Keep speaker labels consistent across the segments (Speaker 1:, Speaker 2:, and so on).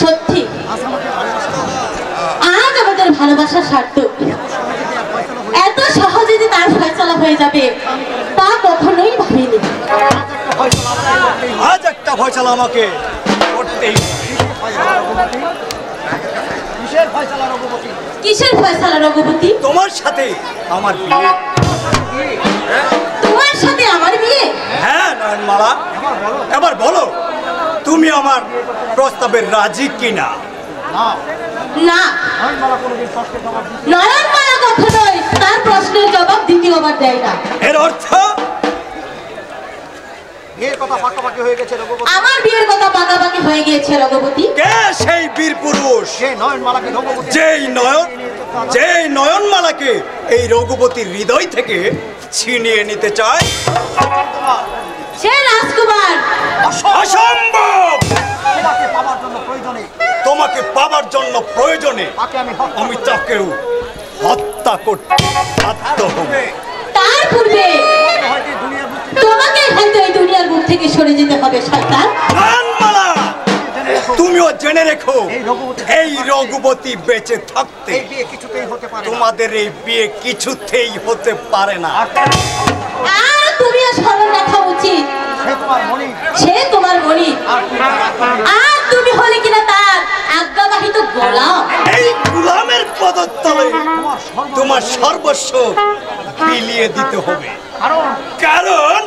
Speaker 1: সত্যি। আজ আমাদের ভালোবাসা সার্থক। এত সহজে যে তার ফয়সলা হয়ে যাবে তা কখনোই ভাবিনি।
Speaker 2: আজ একটা ফয়সালা আমাকে করতেই
Speaker 3: কিসের ফয়সালা রঘুপতি?
Speaker 1: কিসের ফয়সলা রঘুপতি?
Speaker 2: তোমার সাথে আমার বিয়ে।
Speaker 1: তোমার সাথে আমার বিয়ে?
Speaker 2: হ্যাঁ নয়নমালা। এবার বলো। তুমি আমার প্রস্তাবে রাজি কিনা?
Speaker 3: না।
Speaker 1: কখনোই তার প্রশ্নের জবাব দ্বিতীয়বার দেয় না।
Speaker 2: এর অর্থ?
Speaker 3: বিয়ের কথা পাকাপাকি হয়ে গেছে রঘুপতি।
Speaker 1: আমার বিয়ের কথা পাকাপাকি হয়ে গিয়েছে রঘুপতি।
Speaker 2: কে সেই বীর পুরুষ?
Speaker 3: সে নয়নমালাকে রঘুপতি
Speaker 2: যেই নয়ন যেই নয়নমালাকে এই রঘুপতির হৃদয় থেকে ছিনিয়ে নিতে চায়?
Speaker 1: সে রাজকুমার?
Speaker 2: অসম্ভব!
Speaker 3: তোমাকে পাওয়ার জন্য প্রয়োজনে।
Speaker 2: তোমাকে পাবার জন্য প্রয়োজনে
Speaker 3: আমি
Speaker 2: তাকেও হত্যা করতে বাধ্য হব।
Speaker 1: তার পূর্বে তোমাকে হয়তো এই দুনিয়ার বুক থেকে সরে যেতে হবে
Speaker 3: রেখো,
Speaker 2: তুমিও জেনে রেখো
Speaker 3: এই রঘুপতি-
Speaker 2: বেঁচে থাকতে।
Speaker 3: এই বিয়ে কিছুতেই হতে পারে না।
Speaker 2: তোমাদের এই বিয়ে কিছুতেই হতে পারে না।
Speaker 1: তুমিও স্মরণ রাখা উচিত
Speaker 3: সে তোমার মনি
Speaker 1: সে তোমার মনি
Speaker 3: আর তুমি
Speaker 1: হলে কিনা তার? আজ্ঞাবাহিত গোলাম।
Speaker 2: এই গুলামের পদতলে
Speaker 3: তোমার
Speaker 2: সর্বস্ব বিলিয়ে দিতে হবে।
Speaker 3: কারণ?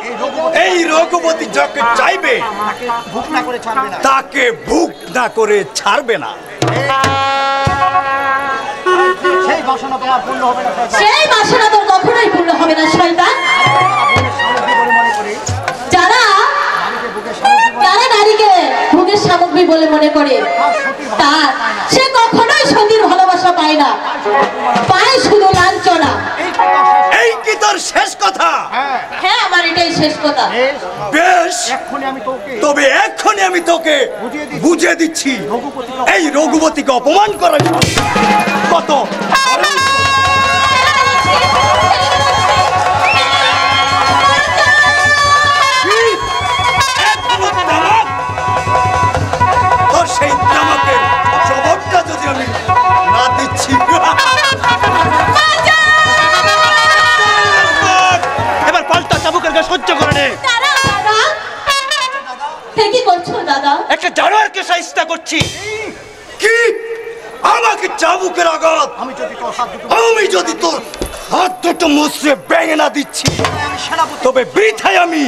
Speaker 2: এই রঘুপতি যাকে চাইবে
Speaker 3: তাকে ভুক না করে ছাড়বে না।
Speaker 2: তাকে ভুক না করে ছাড়বে না।
Speaker 3: সেই বাসনা তোমার পূর্ণ হবে না
Speaker 1: সেই বাসনা তোর কখনোই পূর্ণ হবে না শয়তান।
Speaker 3: সামগ্রী বলে মনে করে তার
Speaker 1: সে কখনোই সতীর ভালোবাসা পায় না। পায় শুধু লাঞ্ছনা।
Speaker 3: এই
Speaker 2: এই কি তোর শেষ কথা?
Speaker 3: হ্যাঁ।
Speaker 1: হ্যাঁ আমার এটাই শেষ কথা।
Speaker 3: বেশ।
Speaker 2: বেশ।
Speaker 3: আমি তোকে
Speaker 2: তবে এক্ষুনি আমি তোকে
Speaker 3: বুঝিয়ে দিচ্ছি।
Speaker 2: এই রঘুপতিকে অপমান করার
Speaker 1: জন্য। কত? কি করছ দাদা?
Speaker 2: একটা জানোয়ারকে সাইস্তা করছি। কি? আমাকে চাবুকের আঘাত।
Speaker 3: আমি যদি তোর হাত দুটো
Speaker 2: আমি যদি তোর হাত দুটো মুসরে না দিচ্ছি তবে বৃথায় আমি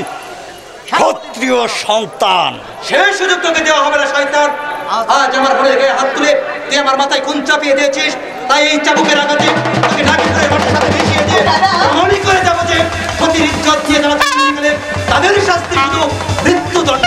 Speaker 2: ক্ষত্রিয় সন্তান।
Speaker 4: সে সুযোগ তোকে দেওয়া হবে না শয়তান। আজ আমার বোনের গায়ে হাত তুলে তুই আমার মাথায় খুন চাপিয়ে দিয়েছিস তাই এই চাবুকের আঘাতে তোকে নাক ধরে মাটির সাথে মিশিয়ে দিয়ে মনে করে যাব যে ক্ষতির ইজ্জত দিয়ে যারা তাদের শাস্তি শুধু মৃত্যুদণ্ড।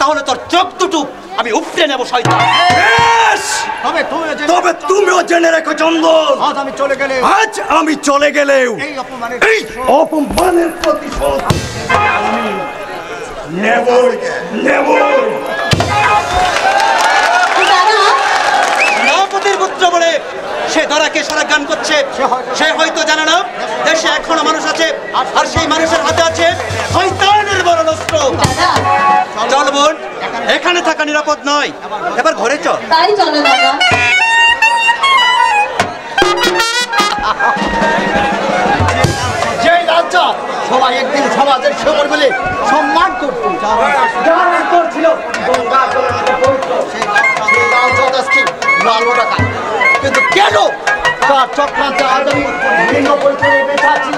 Speaker 4: তাহলে তোর চোখ দুটো আমি উপড়ে নেব শয়তান।
Speaker 2: বেশ!
Speaker 3: তবে
Speaker 2: তবে তুমিও জেনে রেখো চন্দন
Speaker 3: আজ আমি চলে গেলে
Speaker 2: আজ আমি চলে গেলেও
Speaker 3: এই অপমানের
Speaker 2: এই অপমানের প্রতিশোধ আমি নেবই নেবই।
Speaker 1: দাদা।
Speaker 4: সেনাপতির পুত্র বলে সে ধরাকে সারা গান করছে। সে হয়তো জানে না। দেশে এখনও মানুষ আছে আর সেই মানুষের হাতে আছে শয়তানের বড় অস্ত্র চল বোন এখানে থাকা নিরাপদ নয়। এবার ঘরে চল।
Speaker 1: তাই চলো দাদা
Speaker 3: যে রাজা সবাই একদিন সমাজের সেবর বলে সম্মান করত। যারা করছিল লাল টাকা কিন্তু কেন? তার চক্রান্তে আজ আমি ভিন্ন পরিচয়ে বেঁচে আছি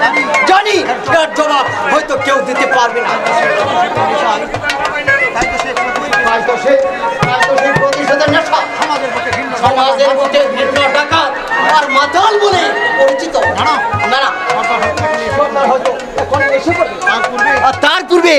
Speaker 3: জানি এর জবাব হয়তো কেউ দিতে পারবে না। তাই তো সে তো সেই প্রতিশোধের নেশা সমাজের বুকে ভিন্ন টাকা আর মাতাল বলে পরিচিত না না তার পূর্বে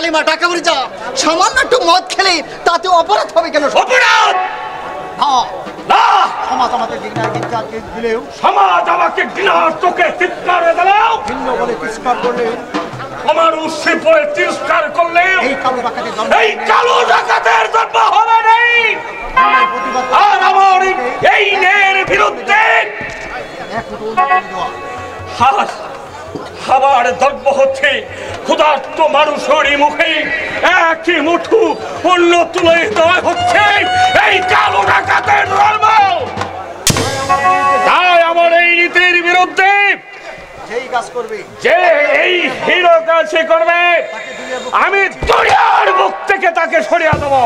Speaker 3: কালিমা টাকা পড়ে যা সামান্য একটু মদ খেলে তাতে অপরাধ হবে কেন?
Speaker 5: অপরাধ!
Speaker 3: হ্যাঁ সমাজ দিলেও।
Speaker 5: সমাজ আমাকে ঘৃণার চোখে চিৎকার দিলেও।
Speaker 3: ভিন্ন বলে করলে।
Speaker 5: আমার উৎসে পড়ে তিরস্কার করলে।
Speaker 3: এই কালো ডাকাতে জন্ম
Speaker 5: এই ডাকাতের জন্ম হবে নেই। আর ক্ষুধার্ত মানুষেরই মুখে একই মুঠু অন্য তুলে দেওয়া হচ্ছে। এই কালো ডাকাতের ধর্ম তাই আমার এই নীতির বিরুদ্ধে যে এই হিরো করবে আমি দুনিয়ার মুখ থেকে তাকে সরিয়ে দেবো।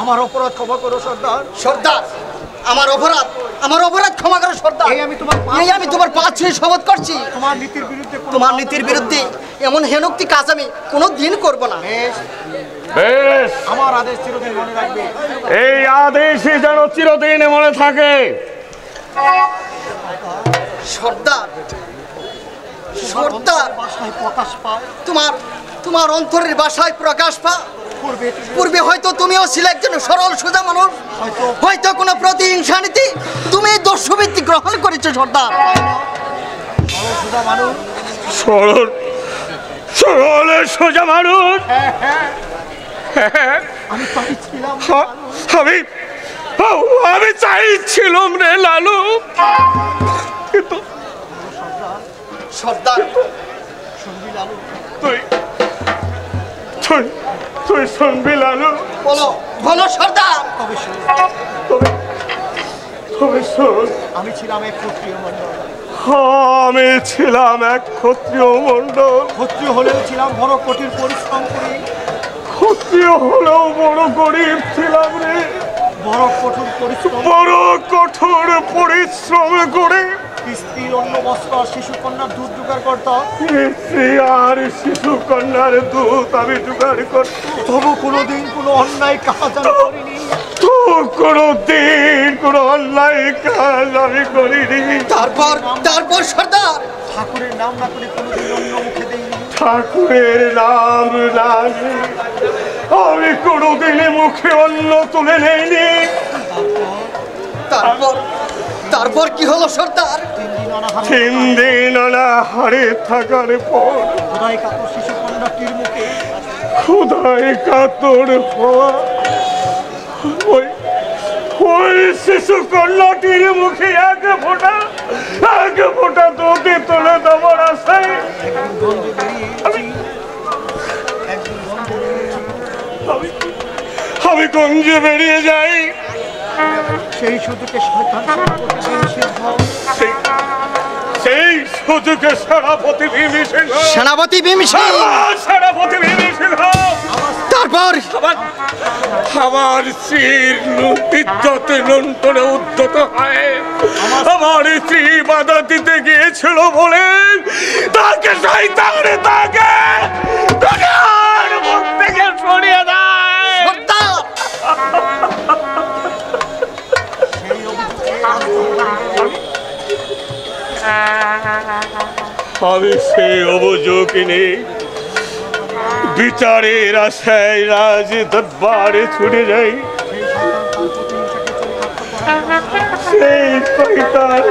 Speaker 3: আমার অপরাধ ক্ষমা করো সর্দার। সর্দার আমার অপরাধ আমার অপরাধ ক্ষমা করো সর্দার। এই আমি তোমার পা ছুঁয়ে শপথ করছি। তোমার নীতির বিরুদ্ধে তোমার নীতির বিরুদ্ধে এমন হেনক্তি কাজ আমি কোনো দিন করব না।
Speaker 5: বেশ।
Speaker 3: আমার আদেশ চিরদিন মনে রাখবে।
Speaker 5: এই আদেশই যেন চিরদিন মনে থাকে।
Speaker 3: সর্দার সর্দার
Speaker 6: বাসায় প্রকাশ পায়
Speaker 3: তোমার তোমার অন্তরের বাসায় প্রকাশ পা
Speaker 6: পূর্বে
Speaker 3: পূর্বে হয়তো তুমিও ছিলে একজন সরল সোজা মানুষ।
Speaker 6: হয়তো।
Speaker 3: হয়তো কোনো প্রতিহিংসা নীতি। তুমি দস্যুবৃত্তি গ্রহণ করেছ সর্দার।
Speaker 5: সরল সরল সোজা মানুষ।
Speaker 6: আমি
Speaker 5: আমি আ- আমি চাইছিলাম রে লালু। কিন্তু
Speaker 3: সর্দার
Speaker 6: শুনবি লালু।
Speaker 5: তুই তুই তুই শুনবি লালু?
Speaker 3: বলো। বলো সর্দার।
Speaker 6: তবে
Speaker 5: তবে তবে শোন।
Speaker 6: আমি ছিলাম এক ক্ষত্রিয় মন্ডল
Speaker 5: আমি ছিলাম এক ক্ষত্রিয় মণ্ডল।
Speaker 6: ক্ষত্রিয় হলেও ছিলাম বড় কঠিন পরিশ্রম করি।
Speaker 5: ক্ষত্রিয় হলেও বড় গরিব ছিলাম রে।
Speaker 6: বড় কঠোর পরিশ্রম
Speaker 5: বড় কঠোর পরিশ্রম করে
Speaker 6: স্ত্রীর অন্য বস্ত্র আর শিশু কন্যার দুধ জোগাড় করতাম
Speaker 5: স্ত্রী আর শিশু কন্যার দুধ আমি জোগাড় করতাম
Speaker 6: তবু কোনোদিন কোনো অন্যায় কাজ আমি করিনি।
Speaker 5: তো কোনো দিন কোনো অন্যায় কাজ আমি করিনি।
Speaker 3: তারপর তারপর সর্দার।
Speaker 6: ঠাকুরের নাম না করে কোনোদিন অন্য মুখে দেইনি।
Speaker 5: ঠাকুরের নাম আমি কোনোদিনে মুখে অন্ন তুলে নেইনি।
Speaker 3: তারপর তারপর কি হলো সর্দার?
Speaker 6: তিন দিন অনাহারে
Speaker 5: তিন থাকার পর
Speaker 6: খোদাই কাতর শিশু কন্যাটির মুখে।
Speaker 5: ক্ষুধায় কাতর হওয়া ওই ওই শিশু কন্যাটির মুখে এক ফোঁটা এক ফোঁটা দুধে তুলে দেওয়ার আশায় আমি গঞ্জে বেরিয়ে যাই?
Speaker 6: সেই সুযোগে
Speaker 5: সেই সুযোগে সেনাপতি ভীমসিংহ
Speaker 3: সেনাপতি
Speaker 5: সেনাপতি ভীমসিংহ
Speaker 3: তারপর?
Speaker 5: আমার স্ত্রীর লুণ্ঠনে উদ্যত হয়। আমার স্ত্রী বাধা দিতে গিয়েছিল বলে তাকে শয়তানে তাকে মুখ থেকে সরিয়ে আমি সেই অভিযোগ নেই বিচারের আশায় রাজ দরবারে ছুটে যাই।
Speaker 6: সেই
Speaker 5: সেই তার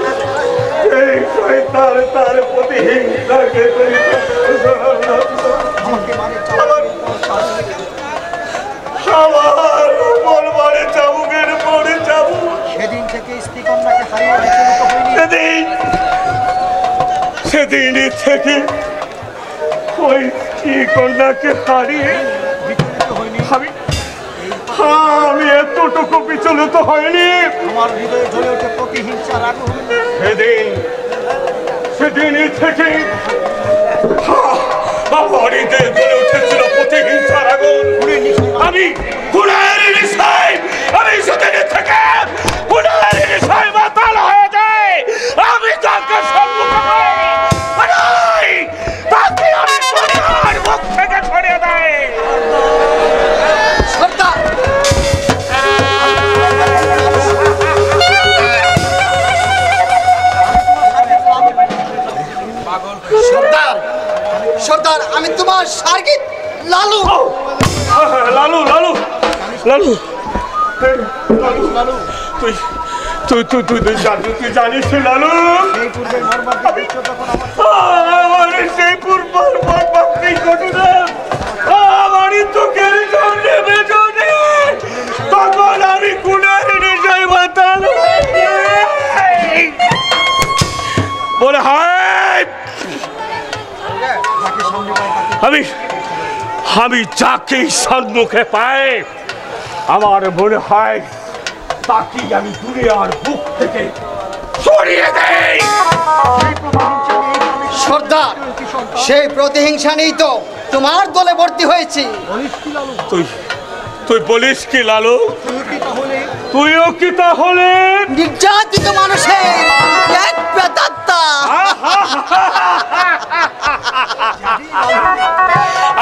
Speaker 5: আমার উপর চাবুকের পরে চাবুক।
Speaker 6: সেদিন থেকে স্ত্রী কন্যাকে হারিয়ে
Speaker 5: সেদিন সেদিন থেকে ওই কি কন্যাকে হারিয়ে আমি আমি এতটুকু বিচলিত হয়নি
Speaker 6: আমার হৃদয়ে জ্বলে ওঠে প্রতিহিংসার আগুন।
Speaker 5: সেদিন সেদিনই থেকে আমার হৃদয়ে জ্বলে উঠেছিল প্রতিহিংসার আগুন। আমি গুণের নিশায় আমি সেদিন থেকে গুণের নিশায় মাতাল হয়ে
Speaker 3: লালু।
Speaker 5: লালু তুই তুই তুই তুই তুই জানিস তুই জানিস তো, লালু?
Speaker 6: আমার
Speaker 5: সেই পূর্ব ভক্তি ঘটনা আমারই চোখের সামনে বেজনে তখন আমি বলে হায়! আমি আমি যাকেই সম্মুখে পাই। আমার মনে হয় তাকে আমি দুনিয়ার বুক থেকে সরিয়ে দেই।
Speaker 3: সর্দার সেই প্রতিহিংসা নেই তো তোমার দলে ভর্তি হয়েছি।
Speaker 5: তুই তুই বলিস কি লালু? তুইও কি তাহলে?
Speaker 3: নির্যাতিত মানুষের এক প্রেতাত্মা।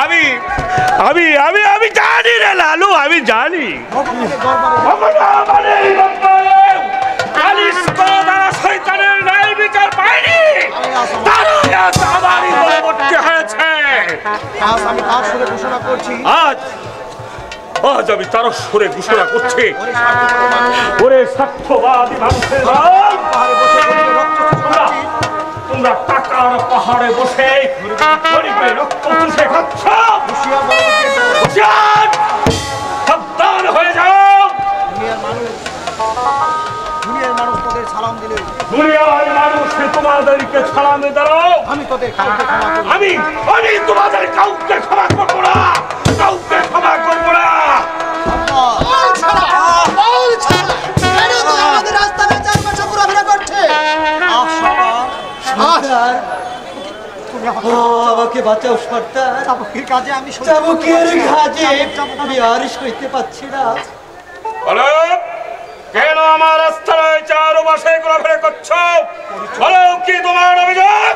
Speaker 5: আমি আমি আমি আমি জানি রে লালু আমি জানি। আজ
Speaker 6: আজ আমি তার সুরে ঘোষণা করছি। ওরে
Speaker 5: স্বার্থবাদী মানুষের তোমরা টাকার পাহাড়ে বসে রক্ত চুষে খাচ্ছ! সাবধান হয়ে যাও।
Speaker 6: দুনিয়ার মানুষ সালাম
Speaker 5: তোমাদেরকে দাঁড়াও।
Speaker 6: তোদের
Speaker 5: আমি তোমাদের কাউকে ক্ষমা করব না।
Speaker 6: আমাকে
Speaker 3: বাঁচাও সর্দার।
Speaker 6: চাবুকের কাজে আমি
Speaker 3: চাবুকের
Speaker 6: পারছি না।
Speaker 3: ঘাজে
Speaker 6: চাবুক, চাবুক,
Speaker 3: আমি আর সইতে পারছি না।
Speaker 5: বলো কেন আমার রাস্তায় চার মাসে ঘোরাফেরা করছ? বলো কি তোমার অভিযোগ?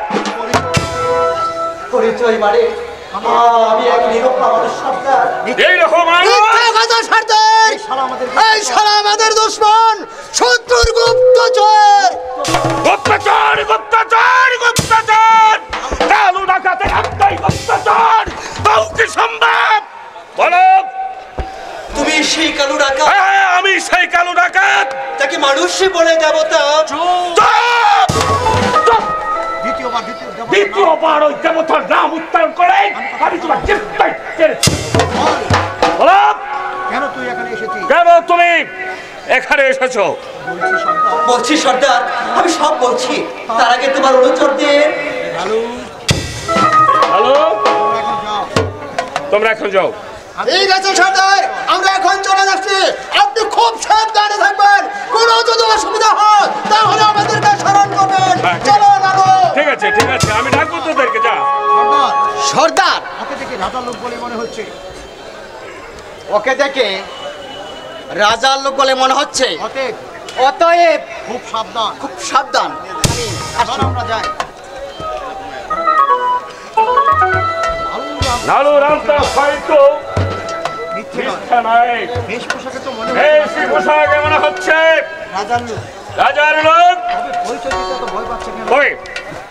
Speaker 3: পরিচয় মানে আমি এক নিরক্ষা মানুষ সর্দার।
Speaker 5: এইরকম
Speaker 3: মিথ্যা কথা সর্দার!
Speaker 6: এই শালা আমাদের
Speaker 3: সারা আমাদের দুশ্মন শত্রুর গুপ্তচর মানুষই বলে দেবতা!
Speaker 6: দ্বিতীয়বার
Speaker 5: ওই দেবতার নাম উচ্চারণ করে আমি তোমার
Speaker 6: কেন তুই এখানে এসেছিস?
Speaker 5: কেন তুমি এখানে এসেছ?
Speaker 6: বলছি সন্তান
Speaker 3: সর্দার আমি সব বলছি। তার আগে তোমার অনুচরদের
Speaker 5: হ্যালো
Speaker 6: তোমরা এখন যাও।
Speaker 5: তোমরা এখন যাও।
Speaker 3: ঠিক আছে সর্দার আমরা এখন চলে যাচ্ছি আপনি খুব সাবধানে থাকবেন। কোনো যদি অসুবিধা হয় তাহলে আমাদেরকে স্মরণ করবেন।
Speaker 5: হ্যাঁ, ঠিক
Speaker 3: চলো লালু
Speaker 5: ঠিক আছে ঠিক আছে আমি ডাকবো তোদেরকে যা।
Speaker 6: সর্দার।
Speaker 3: সর্দার।
Speaker 6: ওকে দেখে রাজার লোক বলে মনে হচ্ছে।
Speaker 3: ওকে দেখে রাজার লোক বলে মনে হচ্ছে।
Speaker 6: অতএব।
Speaker 3: অতএব।
Speaker 6: খুব সাবধান।
Speaker 3: খুব সাবধান।
Speaker 6: আমরা যাই।
Speaker 5: নালু রামটা হয়তো
Speaker 6: রাজার লোক।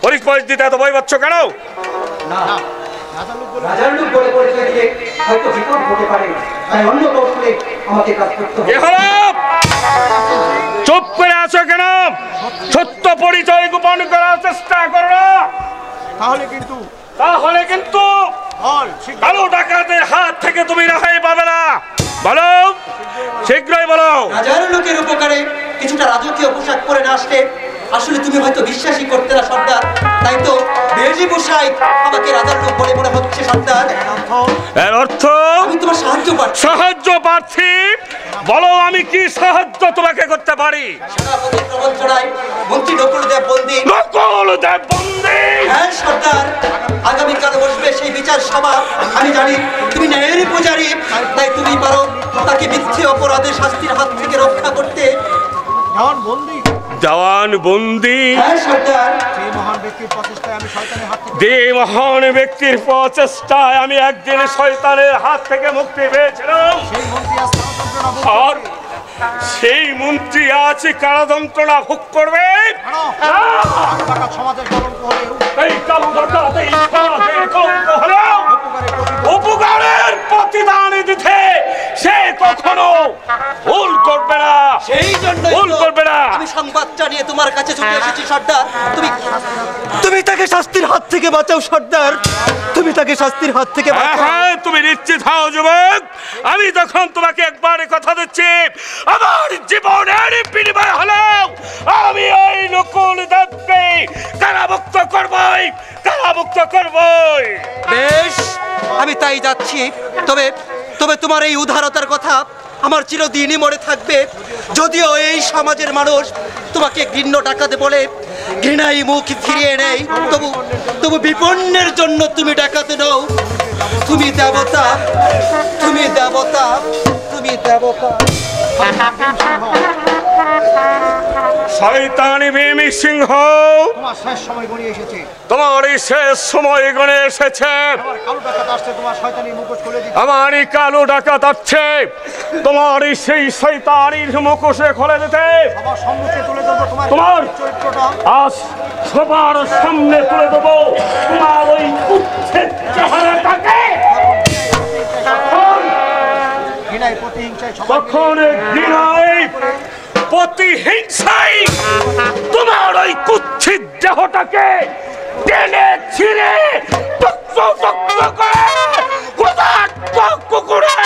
Speaker 6: পরিচয় দিতে
Speaker 5: এত ভয় পাচ্ছ কেন?
Speaker 6: না
Speaker 5: চুপ করে আছো কেন? সত্য পরিচয় গোপন করার চেষ্টা করো।
Speaker 6: তাহলে কিন্তু
Speaker 5: তাহলে কিন্তু কালো ডাকাতের হাত থেকে তুমি শীঘ্রই বলো।
Speaker 3: হাজারো লোকের উপকারে কিছুটা রাজকীয় পোশাক পরে না আসলে আসলে তুমি হয়তো বিশ্বাসই করতে না সর্দার। তাই তো বেজি পোশাক আমাকে রাজার লোক বলে মনে হচ্ছে সর্দার।
Speaker 5: এর অর্থ?
Speaker 3: আমি তোমার সাহায্য পাচ্ছি।
Speaker 5: সাহায্য প্রার্থী বলো আমি কি সাহায্য তোমাকে করতে পারি?
Speaker 3: সেনাপতি প্রবঞ্চনায় মন্ত্রী নকুলদেব বন্দি।
Speaker 5: নকল দেব বন্দী!
Speaker 3: হ্যাঁ সর্দার। আগামীকাল বসবে সেই বিচার সভা। আমি জানি তুমি ন্যায়ের পূজারী তাই তুমি পারো তাকে মিথ্যে অপরাধের শাস্তির হাত থেকে রক্ষা করতে
Speaker 6: বন্দি।
Speaker 5: জওয়ান বন্দি।
Speaker 3: হ্যাঁ
Speaker 6: সেই মহান ব্যক্তির প্রচেষ্টায় আমি শয়তানের হাত থেকে
Speaker 5: যে মহান ব্যক্তির প্রচেষ্টায় আমি একদিন শয়তানের হাত থেকে মুক্তি পেয়েছিলাম।
Speaker 6: সেই মন্ত্রী আজ ষড়যন্ত্রণা ভোগ
Speaker 5: করবে।
Speaker 6: করছে।
Speaker 5: সেই যুদ্ধে সে কখনো ভুল করবে না।
Speaker 4: সেই জন্য
Speaker 5: ভুল করবে না।
Speaker 4: আমি সংবাদটা নিয়ে তোমার কাছে ছুটে হ্যাঁ। এসেছি সর্দার। তুমি তুমি তাকে শাস্তির হাত থেকে বাঁচাও সর্দার। তুমি তাকে শাস্তির হাত থেকে
Speaker 5: হ্যাঁ, হ্যাঁ তুমি নিশ্চিত হও যুবক। আমি যখন তোমাকে একবার কথা দিচ্ছি আমার জীবনের বিনিময় হলেও আমি ওই নকুল দেবকে কারামুক্ত করবই কারামুক্ত করবই।
Speaker 4: বেশ আমি তাই যাচ্ছি। তবে তবে তোমার এই উদারতার কথা আমার চিরদিনই মনে থাকবে। যদিও এই সমাজের মানুষ তোমাকে ঘৃণ্য ডাকাতে বলে, ঘৃণাই মুখ ফিরিয়ে নেয়। তবু তবু বিপন্নের জন্য তুমি ডাকাতে নাও। তুমি দেবতা তুমি দেবতা তুমি দেবতা।
Speaker 5: শয়তানি ভীমি সিংহ।
Speaker 6: তোমার শেষ সময় এসেছে।
Speaker 5: তোমার এই শেষ সময় গণে এসেছে।
Speaker 6: আমার আসছে
Speaker 5: এই কালো ডাকাত আছে তোমার এই সেই মুখোশে খুলে দিতে।
Speaker 6: তুলে তোমার
Speaker 5: তোমার আজ সবার সামনে তুলে দেবো। তোমার ওই উচ্ছেদ চেহারাটাকে। তখন প্রতিহিংসাই তোমার ওই কুচ্ছিত দেহটাকে টেনে ছিঁড়ে টুকরো টুকরো করে